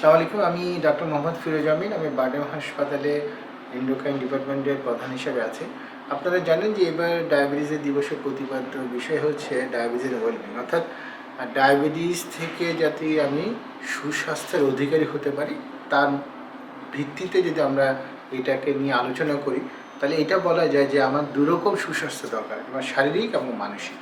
আসসালামু আলাইকুম, আমি ডক্টর মোহাম্মদ ফিরোজ আমিন, আমি বার্ডেম হাসপাতালে ইন্ডোকাইন ডিপার্টমেন্টের প্রধান হিসেবে আছি। আপনারা জানেন যে এবার ডায়াবেটিসের দিবসের প্রতিপাদ্য বিষয় হচ্ছে ডায়াবেটিসের ওয়েলবিং অর্থাৎ ডায়াবেটিস থেকে যাতে আমি সুস্বাস্থ্যের অধিকারী হতে পারি, তার ভিত্তিতে যদি আমরা এটাকে নিয়ে আলোচনা করি, তাহলে এটা বলা যায় যে আমার দুরকম সুস্বাস্থ্য দরকার, আমার শারীরিক এবং মানসিক।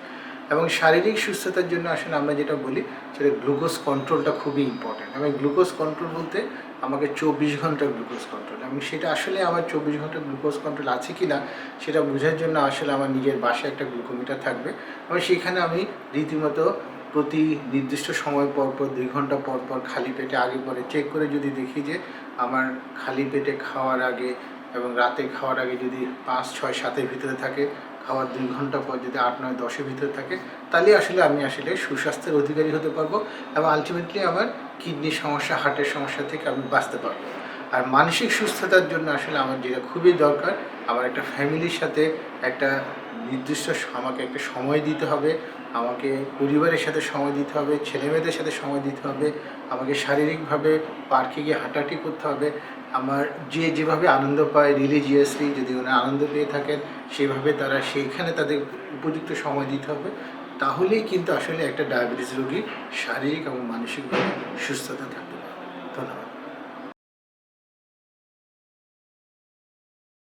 এবং শারীরিক সুস্থতার জন্য আসলে আমরা যেটা বলি, সেটা গ্লুকোজ কন্ট্রোলটা খুবই ইম্পর্ট্যান্ট এবং গ্লুকোজ কন্ট্রোল বলতে আমাকে চব্বিশ ঘণ্টা গ্লুকোজ কন্ট্রোল এবং সেটা আসলে আমার চব্বিশ ঘণ্টা গ্লুকোজ কন্ট্রোল আছে কি না সেটা বোঝার জন্য আসলে আমার নিজের বাসায় একটা গ্লুকোমিটার থাকবে। এবং সেখানে আমি রীতিমতো প্রতি নির্দিষ্ট সময় পর পর, দুই ঘণ্টা পর পর খালি পেটে আগে পরে চেক করে যদি দেখি যে আমার খালি পেটে খাওয়ার আগে এবং রাতে খাওয়ার আগে যদি পাঁচ, ছয়, সাতের ভিতরে থাকে খাওয়ার দুই ঘণ্টা পর যদি আট নয়, দশের ভিতরে থাকে, তাহলে আসলে আমি আসলে সুস্বাস্থ্যের অধিকারী হতে পারব এবং আলটিমেটলি আমার কিডনির সমস্যা হার্টের সমস্যা থেকে আমি বাঁচতে পারব। আর মানসিক সুস্থতার জন্য আসলে আমার যেটা খুবই দরকার, আমার একটা ফ্যামিলির সাথে একটা নির্দিষ্ট আমাকে একটা সময় দিতে হবে, আমাকে পরিবারের সাথে সময় দিতে হবে, ছেলেমেয়েদের সাথে সময় দিতে হবে, আমাকে শারীরিকভাবে পার্কে গিয়ে হাঁটাহাঁটি করতে হবে, আমার যে যেভাবে আনন্দ পায় রিলিজিয়াসলি যদি ওনারা আনন্দ পেয়ে থাকেন, সেভাবে তারা সেইখানে তাদের উপযুক্ত সময় দিতে হবে, তাহলেই কিন্তু আসলে একটা ডায়াবেটিস রোগী শারীরিক এবং মানসিকভাবে সুস্থতা থাকবে